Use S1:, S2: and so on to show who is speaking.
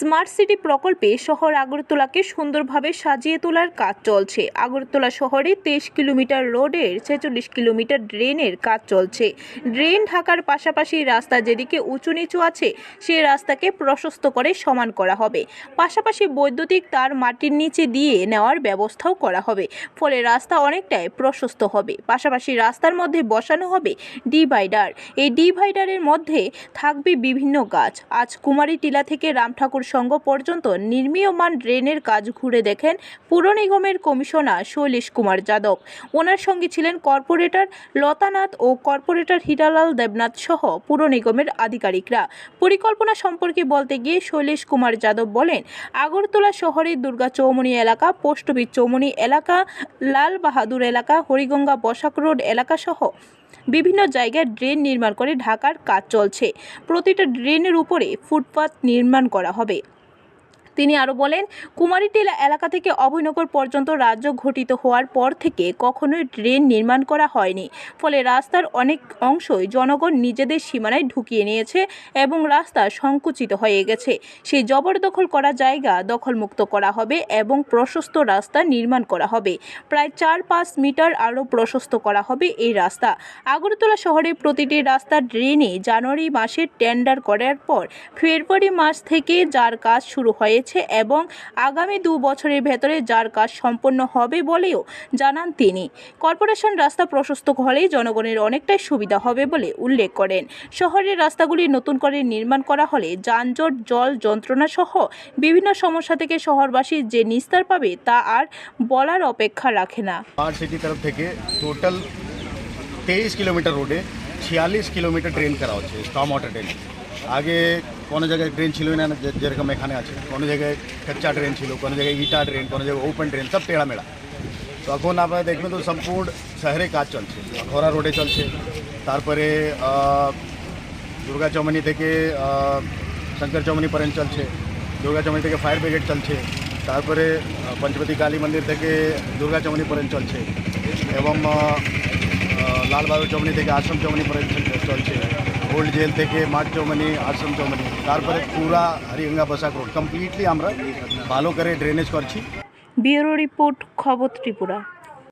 S1: Smart city প্রকল্পে শহর আগরতলাকে সুন্দরভাবে সাজিয়ে তোলার কাজ চলছে। আগরতলা শহরে তেইশ কিলোমিটার রোডের ছেচল্লিশ কিলোমিটার ড্রেনের কাজ চলছে। ড্রেন ঢাকার পাশাপাশি রাস্তা যেদিকে উঁচু নিচু আছে, সে রাস্তাকে প্রশস্ত করে সমান করা হবে। পাশাপাশি বৈদ্যুতিক তার মাটির নিচে দিয়ে নেওয়ার ব্যবস্থাও করা হবে, ফলে রাস্তা অনেকটাই প্রশস্ত হবে। পাশাপাশি রাস্তার মধ্যে বসানো হবে ডিভাইডার। এই ডিভাইডারের মধ্যে থাকবে বিভিন্ন গাছ। আজ কুমারী টিলা থেকে রামঠাকুর সংঘ পর্যন্ত নির্মীয়মান ড্রেনের কাজ ঘুরে দেখেন পুর নিগমের কমিশনার শৈলেশ কুমার যাদব। ওনার সঙ্গে ছিলেন কর্পোরেটর লতানাথ ও কর্পোরেটর হীরালাল দেবনাথ সহ পুর নিগমের আধিকারিকরা। পরিকল্পনা সম্পর্কে বলতে গিয়ে শৈলেশ কুমার যাদব বলেন, আগরতলা শহরের দুর্গা চৌমনি এলাকা পোস্টবীর চৌমনি এলাকা, লাল বাহাদুর এলাকা, হরিগঙ্গা বসাক রোড এলাকা সহ বিভিন্ন জায়গায় ড্রেন নির্মাণ করে ঢাকার কাজ চলছে। প্রতিটা ড্রেনের উপরে ফুটপাত নির্মাণ করা হবে। তিনি আরও বলেন, কুমারীটিলা এলাকা থেকে অভয়নগর পর্যন্ত রাজ্য ঘটিত হওয়ার পর থেকে কখনোই ড্রেন নির্মাণ করা হয়নি। ফলে রাস্তার অনেক অংশই জনগণ নিজেদের সীমানায় ঢুকিয়ে নিয়েছে এবং রাস্তা সংকুচিত হয়ে গেছে। সেই জবরদখল করা জায়গা দখলমুক্ত করা হবে এবং প্রশস্ত রাস্তা নির্মাণ করা হবে। প্রায় চার পাঁচ মিটার আরও প্রশস্ত করা হবে এই রাস্তা। আগরতলা শহরে প্রতিটি রাস্তা ড্রেনে জানুয়ারি মাসে টেন্ডার করার পর ফেব্রুয়ারি মাস থেকে যার কাজ শুরু হয়েছে রয়েছে এবং আগামী দু বছরের ভেতরে যার কাজ সম্পন্ন হবে বলেও জানান তিনি। কর্পোরেশন রাস্তা প্রশস্ত হলেই জনগণের অনেকটাই সুবিধা হবে বলে উল্লেখ করেন। শহরের রাস্তাগুলি নতুন করে নির্মাণ করা হলে যানজট, জল যন্ত্রণা সহ বিভিন্ন সমস্যা থেকে শহরবাসী যে নিস্তার পাবে তা আর বলার অপেক্ষা রাখে না।
S2: তেইশ কিলোমিটার রোডে ছিয়াল্লিশ কিলোমিটার ট্রেন করা হচ্ছে किलोमीटर ওয়াটার ট্রেন। আগে কোনো জায়গায় ড্রেন ছিল না যে- যেরকম এখানে আছে কোনো জায়গায় কাচ্চা ড্রেন ছিল কোনো জায়গায় ইটা ড্রেন কোনো জায়গায় ওপেন ড্রেন সব টেড়া মেড়া তখন আপনারা দেখবেন তো সম্পূর্ণ শহরে কাজ চলছে খরা রোডে চলছে তারপরে আহ, দুর্গা চৌমনি থেকে আহ, শঙ্কর চৌমনি পর্যন্ত চলছে দুর্গা চৌমনি থেকে ফায়ার ব্রিগেড চলছে তারপরে আহ, পঞ্চপতি কালী মন্দির থেকে দুর্গা চৌমনি পর্যন্ত চলছে এবং আহ, আহ, লাল বাহাদুর চৌমনি থেকে আশ্রম চৌমনি পর্যন্ত চল- চলছে ওল্ড জেল থেকে মাঠ চৌমনি, আশ্রম চৌমনি, তারপরে পুরা হরিগঙ্গা বসাক রোড কমপ্লিটলি আমরা ভালো করে ড্রেনেজ করছি।
S1: ব্যুরো রিপোর্ট খবর ত্রিপুরা।